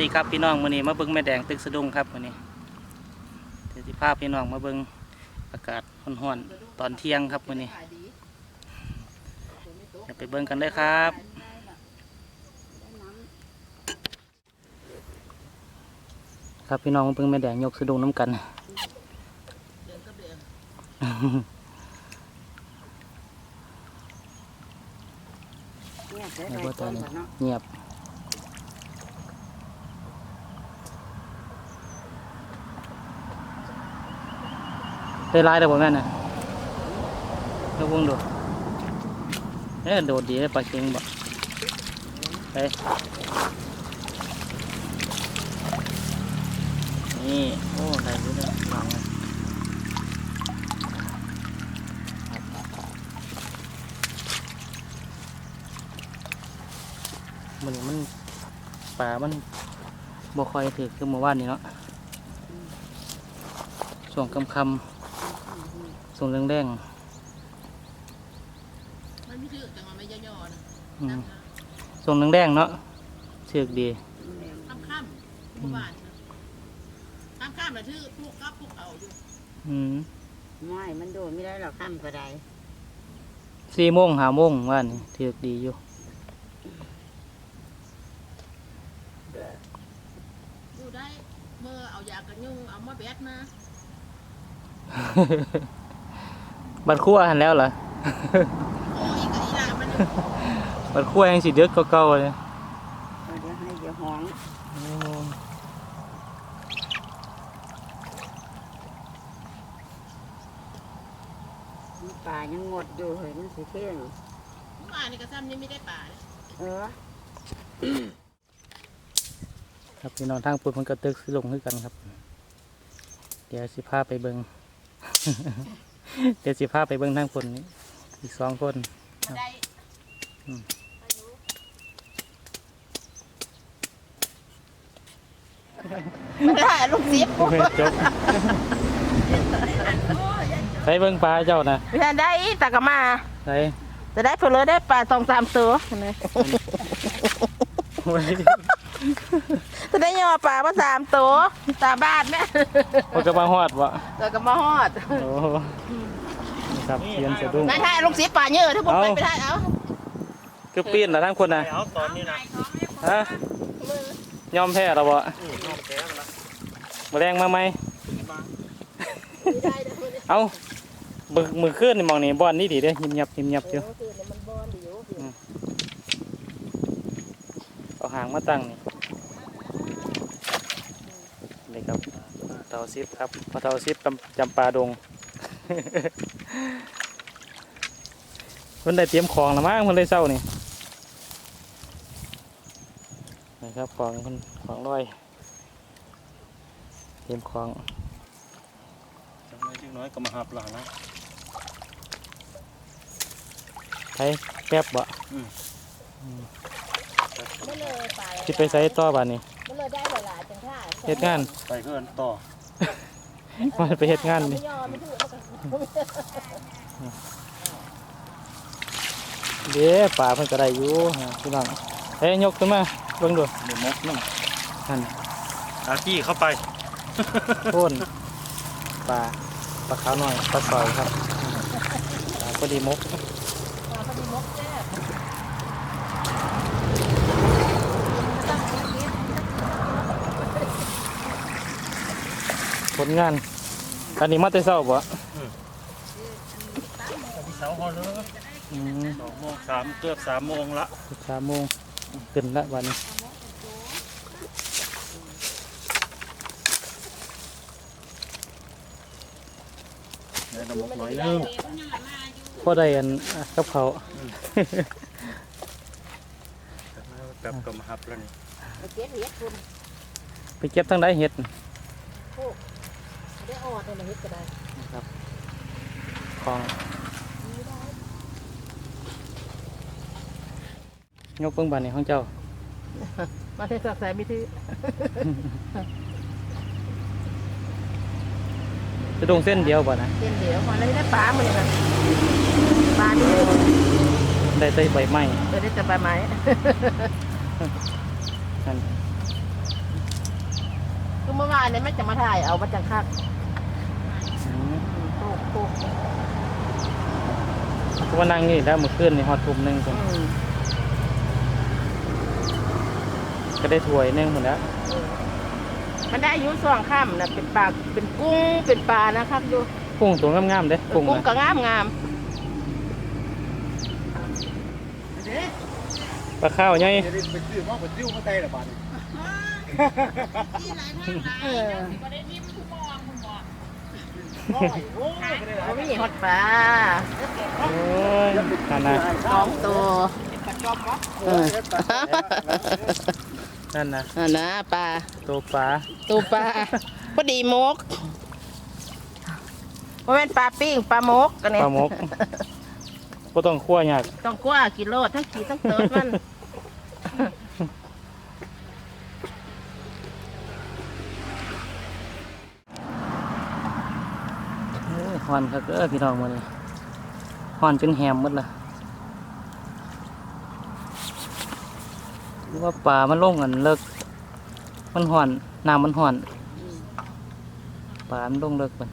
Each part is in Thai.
ดีครับพี่น้องมื้อนี้มาเบิ่งแม่แดงตึกสะดุ้งครับมื้อนี้เดี๋ยวสิพาพี่น้องมาเบิ่งอากาศร้อนๆตอนเที่ยงครับมื้อนี้เดี๋ยวไปเบิ่งกันเลยครับ ครับพี่น้องมาเบิ่งแม่แดงยกสะดุ้งน้ำกันเนี่ยเสียในดายบ่ตก่ออนนนี้เนาะเงียบ ได้ไล่ได้บ่แม่น่ะแล้ววงดูเอ๊ะโดดดีเลยปลาเค็งบ่ไปนี่โอ้ได้อยู่เลยลองมันมันปลามันบ่ค่อยถือคือเมื่อวานนี้เนาะช่วงคำคำ ๆช่วงแรงมันไม่ชื่อแต่ว่าไม่ย่อๆนะๆอืมช่วงแรงๆเนาะถือกดี ข้ามข้ามๆเมื่อวานนะข้ามข้ามๆน่ะชื่อพวกกับพวกเอาอยู่อืมไม่มันโดนไม่ได้หรอกข้ามก็ได้สี่โมงห้าโมงว่านนี่ถือกดีอยู่ อยู่ได้เมื่อเอายากันยุงเอามาแบดมา บัดคั่วหันแล้วเหรอโอ้ยกับอีหลามันบัดคั่วยังสิเดือดเก่าๆเลยเอาเดี๋ยวให้เดี๋ยวห้องมันป่ายังงดอยู่เฮ้ยมันสิเที่ยงเมื่อวานนี่กระซ้ำนี่ไม่ได้ป่าเลยเออครับพี่น้องทางปุ่นมันก็ตึกสิลงคือกันครับ เดี๋ยวสิพาไปเบิง เดี๋ยวสิพาไปเบิงทางปุ่นนี้อีกสองคนมาได้อืมไม่ได้ลูกซิปจบไปเบิงปลาเจ้านะไม่ได้แต่ก็มาไปจะได้เพื่อเลยได้ปลาสองสามตัวนะ จะได้ย่อปลามาสามตัวตาบาดแม่พอกระมาฮอดวะแล้วก็มาฮอดโอ้นี่ครับเทียนสะดุ้งนายถ่ายลูกซิปปลาเยอะถ้าผมไปเอาไปถ่ายเอาคือปีนนะทั้งคนนะเอาตอนนี้นะฮะยอมแพ้แล้วบ่อืมน้องแก้วละมาแรงมาไหมเอาบึกมือขึ้นนี่มองนี่บอนนี่ดีเด้ยิบยับยิบยับอยู่อืมเอาหางมาตั้งนี่นี่ครับ เตาซิปครับพอเตาซิปจำจำปาดงเพิ่นได้เตรียมของและมั้งเพิ่นเลยเศร้านี่นี่ครับของเพิ่นของร้อยเตรียมของจังน้อยจังน้อยก็มาหับหลังนะใช้แป๊บบ่ไม่เลยไปที่ไปใช้ต่อบ้านนี้ไม่เลยได้หลายๆจังท่าเฮ็ดงานไปเพื่อนต่อ มันไปเฮ็ดงานนี่ไม่ยอมไม่ถือมันก็เด้ป่าเพิ่นก็ได้อยู่ฮะพี่น้องเฮ้ยยกขึ้นมาเบิ่งดูเดี๋ยวมกน้นั่นำอากี้เข้าไปโค่นปลาปลาขาวน้อยปลาสอยครับปลาพอดีมกพอดีมกแซ่บ ผลงาน อันนี้มาแต่เช้าบ่ที่เสาฮอลเลยอืมสองโมงสามเกือบสามโมงละสามโมงขึ้นละวันนี้เดี๋ยวน้ำมกหน่อยนึงพอได้อันอะกับเขาวแบบก็มาหับแล้วนี่ไปเก็บเห็ดคุณไปเก็บทั้งได้เห็ด ได้ออดในเห็ดก็ได้นะครับของยกเบิ่งบ้านนี้ของเจ้า มาเทสักใส่มิถือจะดงเส้นเดียวบ่นะเส้นเดียวมาเลยได้ปลาหมดเลยค่ะปลานี่เลยได้แต่ใบไม้เออได้แต่ใบไม้นั่นมื่อวานเนี่ยแม่จะมาถ่ายเอามาจากคักอืม ปลูกปลูกก็มานั่งนี่แล้วเมื่อคืนนี่ฮอดทุ่มหนึงผมอืมก็ได้ถ้วยหนึงหมดแล้วมันได้อายุสองข้ามนะเป็นปลาเป็นกุ้งเป็นปลานะครับดูกุ้งตัวงามๆเด้กุ้งกุ้งนะก็งามงามปลาข้าวใหญ่จะได้ไปซื้อหม้อไปจิ้วมาใส่ละบาทนี่ที่ไหนทางไหนเออก็ได้นิ่ม ม่ได้หลายเขาไม่มีฮอตปลาโอ้ยนั่นนะสองตัวโอ้ยตัดแล้วนั่นนะอ่านะปลาตัวปลาตัวปลาพอดีมกเพราะเป็นปลาปิ้งปลามกกันเนี่ยปลามกก็ต้องคั่วยากต้องกว่ากิโลทั้งขีทั้งเติร์ดมัน เอ้ย ฮอนครับเออพี่น้องมาเลยฮอนจนแหมหมดละหรือว่าปลามันลงกันเลิก มันห่อนน้ำมันห่อนปลามันลงเลิกมัน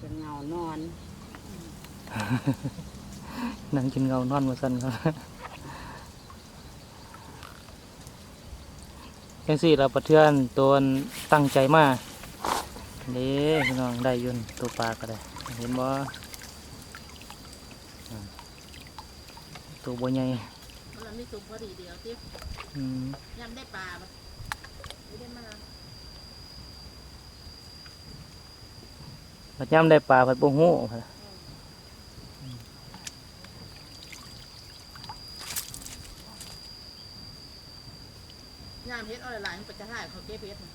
จะเงานอนนั่งกินเงานอนมาสั่นครับยังสี่เราประเทือนตัวตั้งใจมาเด้พี่น้องได้อยุนตัวปลาก็ได้ เห็นบ่อ่าตัวบัวใหญ่มันมีสุกพอดีเดียวที่อืมยำได้ปลาปะไม่ได้มาปัดย่ำได้ปลาผัดโบหูยำเฮ็ดเอาหลายๆมันจะถ่ายเขาเก็บเฮ็ดน่ะ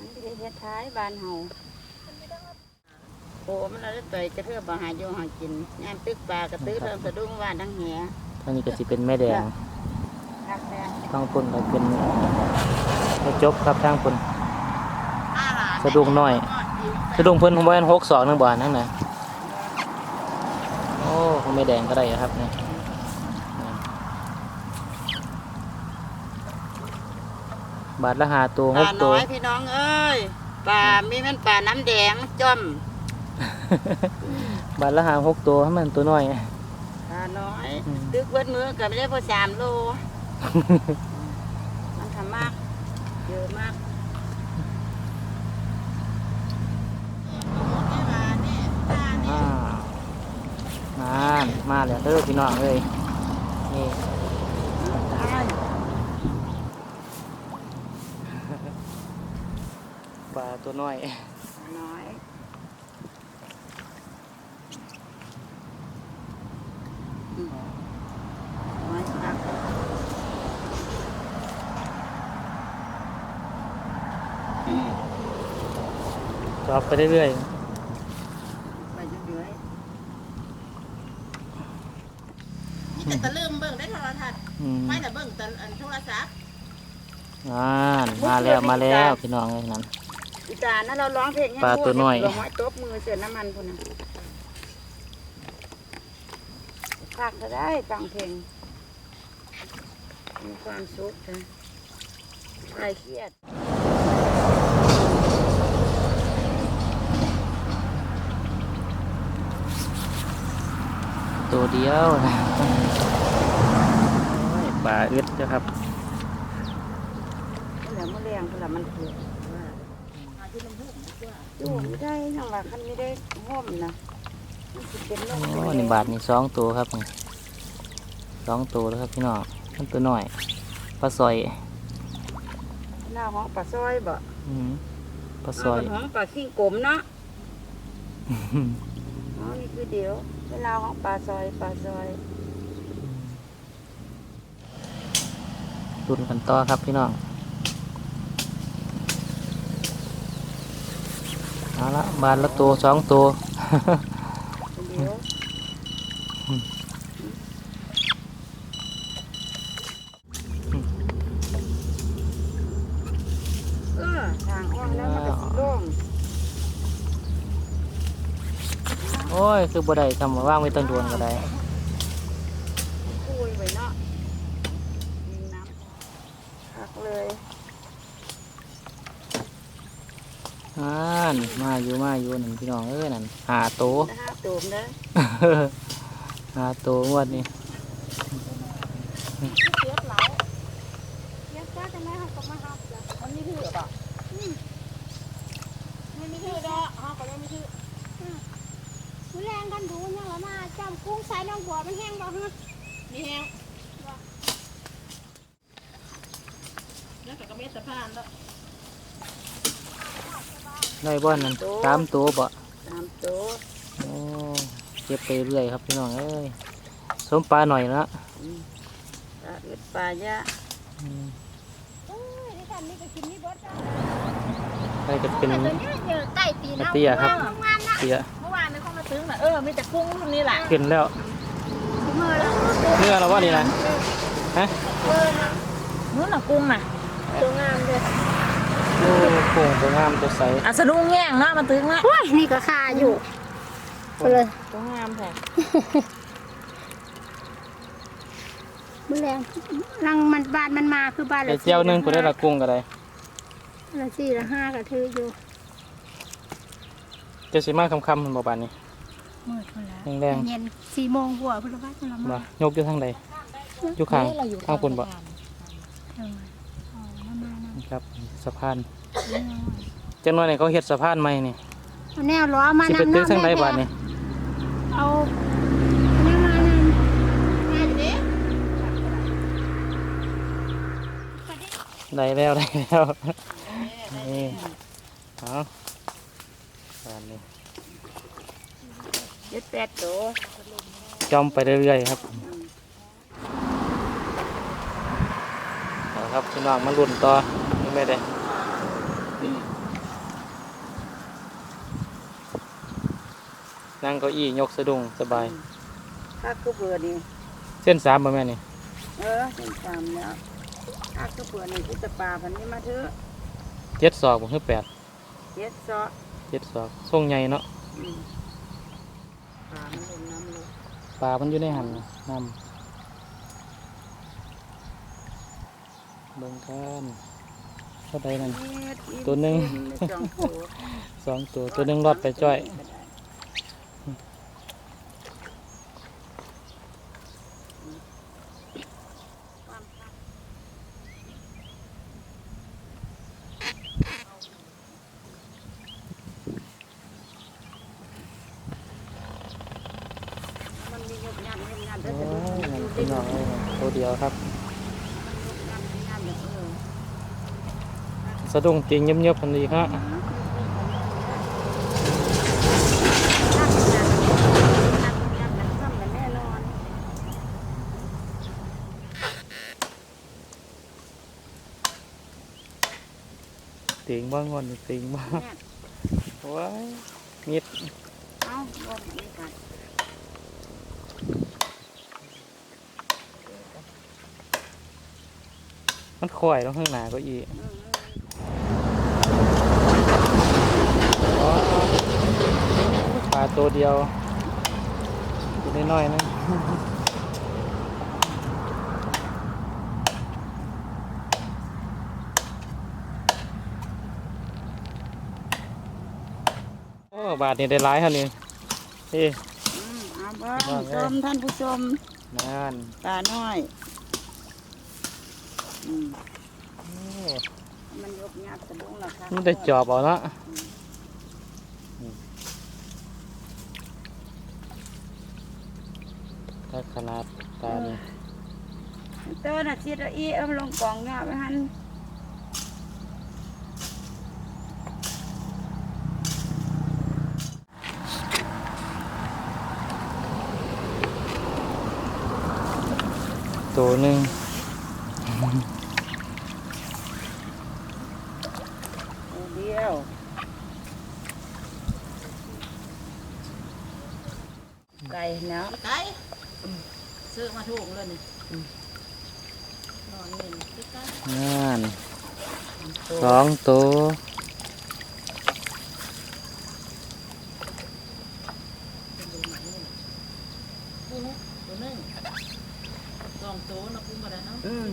มันไม่ได้เฮ็ดท้ายบ้านเฮาโอ้มันอะไรเตยจะเทื่อบ่หาอยู่หากินงานตึกปลากระตื้อเริ่มสะดุ้งว่านทั้งแหทางนี้ก็สิเป็นแม่แดงคักแดงทางคนก็เป็นแม่จบครับทางคนห้าหลานสะดุ้งน้อยสะดุ้งเพิ่นผมว่าหกสองนึงบ่อนนั่นน่ะโอ้ของแม่แดงก็ได้ครับเนี่ย บาทละหาตัวปหลากตัน้วอยพี่น้องเอ้ยปลามีแม่นปลาน้ำแดงจ้อมบาทละหาหกตัวให้มันตัวน้อย ปลาน้อยอืมตึกเบิดมือก็ไม่ได้พอสามโล มันทำมากเยอะมากอ่ามามาแล้วเด้อพี่น้องเอ้ยนี่ปลา ตัวน้อยปลาน้อยอืมน้อยครับจอบไปเรื่อยไปเรื่อยนี่แต่ตะลืมเบิ่งได้โทรทัศน์ๆอืมไม่แต่เบิ่งแต่อันโทรศัพท์อ่านมาแล้วมาแล้วพี่น้องเอ้ยนั่นๆ อีตานั่นเราร้องเพลงให้ปลาตัวน้อยลงไว้ตบมือเสือน้ำมันพุ่นน่ะฝากก็ได้ฟังเพลงมีความสุขนะคลายเครียดตัวเดียวนะโอ้ยปลาอึดนะครับเหลือมะเร็งเวลามันถูกหาที่ลำพูดี กว่าอยู่ไม่ได้ยังว่าคันไม่ได้ห่มนะมันสิเป็นโรคโอ้นี่บาทนี่สองตัวครับนี่สองตัวแล้วครับพี่น้องมันตัวน้อยปลาซอยหน้าห้องปลาซอยบ่อืมปลาซหอยน้าห้องปลาขี้กลมเนาะอ๋อนี่คือเดี๋ยวเวลาห้องปลาซอยปลาซอยรุ่นกันต่อครับพี่น้อง เอาละบาทละตัวสองตัวเดี๋ยวเออทางอ้อมแล้วมันก็สิโล่งโอ้ย คือบ่ได้ทำมาว่างไว้ตั้งดวนก็ได้คุยไว้เนาะมีน้ำพักเลย อ่านมาอยู่มาอยู่นั่นพี่น้องเอ้ยนั่นหาโตนะฮะตูมเด้อหาโตงวดนี้เสียบเหลาเสียบจ้าจะไม่หักก็มาหักจ้ะมันมีถือป่ะไม่มีถือดอกฮะก็เลยมีถือมือแรงกันดูยังละมาจำกุ้งใส่น้องบัวมันแห้งบ่ฮะมีแฮงแล้วก็กระเม็ดสะพานแล้ว ได้บ่นั่นสามตัวบ่ตามตัวโอ้เก็บไปเรื่อยครับพี่น้องเอ้ยสมปลาหน่อยละตาอึดปลายะอืมเอ้ยที่กันนี่ก็กินนี่เบิดจ้ะได้จะเป็นแต่ตัวนี้เจอใต้ตีนกระเตี้ยครับทำงานนะเสียเมื่อวานเนี่ยเขามาซื้อน่ะเออมีแต่กุ้งรุ่นนี้แหละขึ้นแล้วมือแล้วเมื่อเราว่านี่นะฮะนู้นน่ะกุ้งน่ะตัวงามเลย โอ้โป่งตัวงามตัวใสอะสะดุ้งแง่งเนาะมาตึงละโอ้ยนี่ก็คาอยู่ไปเลยตัวงามแท้มือแรงรังมันบานมันมาคือบ้านไอ้ละเจียวหนึงกูได้ละกุ้งก็ได้ละสี่ละห้าก็ถืออยู่เจะสิมาคำคำๆมันบ่บานนี้มืดคนละแดงเย็นสี่โมงหัวพุ่นละบ้านพุ่นละๆบ่มายกอยู่ทางใดอยู่ข้างข้างคนบ่ ครับสะพานเอาจังน้อยนี่เขาเฮ็ดสะพานใหม่นี่เอาแนวล้อมาสิไปนำตึกทางใดแม่บาดนี่เอาแนวมานั่นได้แล้วได้แล้วนี่เอาบานนี้เจ็ดแปดตัวจอมไปเรื่อยๆครับเอาครับพี่น้องมาลุ้นต่อยัง ไม่ได้นั่งเก้าอี้ยกสะดุ้งสบายถ้าคือเบื่อนี่เส้นสามบ่แม่นี่ เออเห็นตามแล้วถ้าคือเบื่อนี่คือจะปลาพันนี้มาเถอะเจ็ดศอกบ่คือแปดเจ็ดซอเจ็ดศอกทรงใหญ่เนาะอืมปลามันลงน้ำเลยปลามันอยู่ในหันน่ะน้ำเบิ่งกัน เท่าใดนั่นเจ็ดอีกตัวหนึ่ง สองตัวสองตัวตัวหนึงรอดไปจ้อย มันมียกยันยกยัน โอ้ แล้วจะดู ยนั่น ดู พี่น้องเอ้ยตัวเดียวครับ ยันยันเออ สะดุ้งติงเงียบๆพันดีฮะติงบ้างอนติงบ้างว้ายมิดเอาลงนี่กันมันข่อยต้องข้างหน้าก็อีกปลาตัวเดียวตัวน้อยๆนะโอ้บาทนี่ได้หลายเท่านี้เอ้เอาบ้างชมท่านผู้ชมนั่นตาน้อยอืมโอ้มันยกยัดสะดุ้งราคามันได้จอบเอาเนาะ ถ้าขนาดตานี่เต้นอะชิดอีเอิมลงกล่องเงาไปหันตัวหนึ่งตัวเดียวไก่เนาะไก่ ซื้อมาถูกเลยนี่นอนเล่นคือไก่นั่นสองตัว กุ้งตัวหนึงสองตัวนะกุ้งมาแล้วเนาะ อืม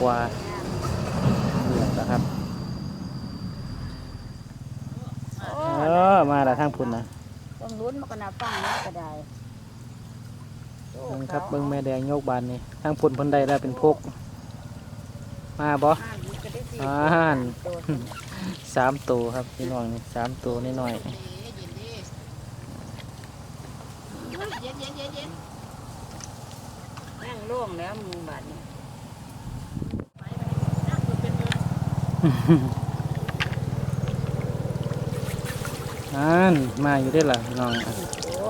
กว่าเดือดแล้วครับโอ้เออ มาแล้วทางพุ่นนะต้องลุ้นมันก็น่าฟังนะก็ได้โอ้เบิ่งครับเบิ่งแม่แดงโยกบานนี่ทางพุ่นเพิ่นได้แล้วเป็นพก มาบ่อ่านมันก็ได้สิอ่านตัวสามตัวครับพี่น้องนี่สามตัวนิดหน่อย เย็นเย็นดิเย็นเย็นเย็นเย็น นั่งโล่งแล้วหมูบาดนี้ ไปไปนั่งเป็นเมือง อ่านมาอยู่ได้อล่ะพี่น้องอะโอ้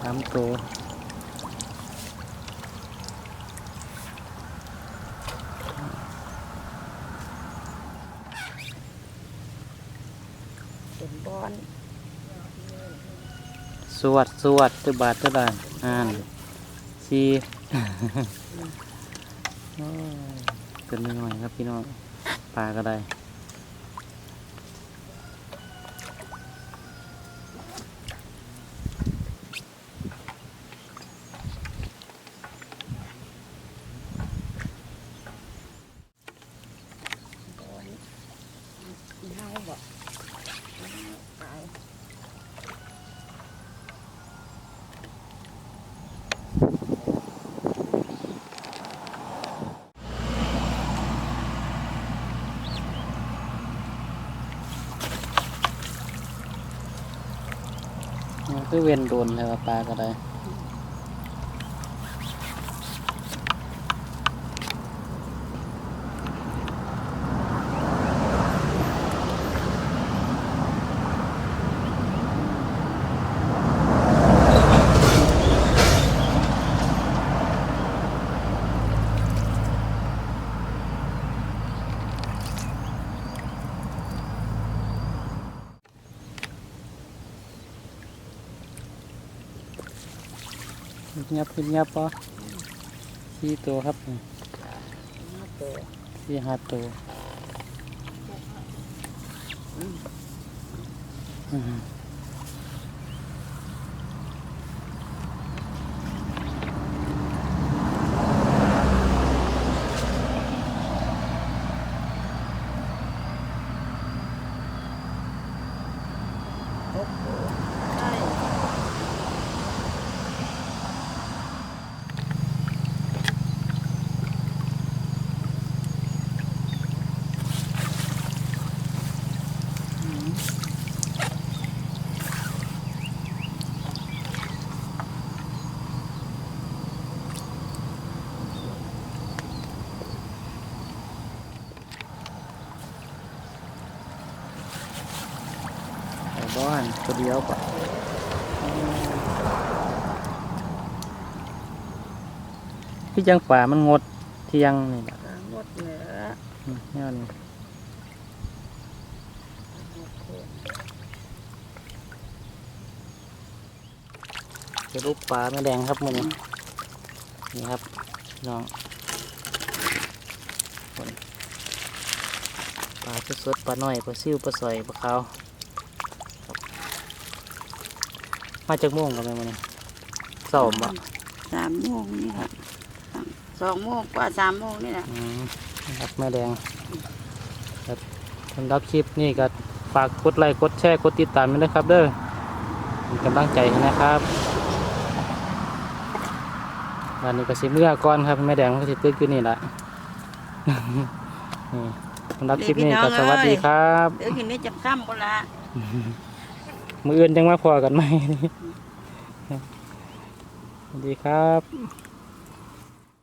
สามตัวเป็นบอน สวดสวดตะบาทตะบานอ่านสี่โอ้ยเกินนิดหน่อยครับพี่น้อง ปลาก็ได้ บอนเน่าบ่ตาย มัน คือเวียนโดนเลยว่าปลาก็ได้ ยับขึ้นยับปะสี่ตัวครับนี่เน่าตัวสี่ห้าตัวอืม บ้านตัวเดียวปะพี่จังป่ามันงดเที่ยงนี่แหละหมดเหนือเนี่ยนี่จะรูปปลาแม่แดงครับมันนี้นี่ครับน้องปลาสดๆปลาหน่อยปลาซิวปลาสอยปลาขาวครับ มาจากม่วงกันไหมมันนี้สอบอะสามโมงนี่ค่ะสองโมงกว่าสามโมงนี่แหละอืมนะครับแม่แดงครับสำหรับคลิปนี้ก็ฝากกดไลค์กดแชร์กดติดตามด้วยนะครับ เด้อเป็นกำลังใจให้นะครับวันนี้ก็สิเมื่อก่อนครับแม่แดงก็สิตึกอยู่นี่แหละนี่สำหรับคลิปนี้ก็สวัสดีครับเดี๋ยวคืนนี้จะค่ำก็ละ มืออื่นจังมาพอกันไหมสวัสดีครับ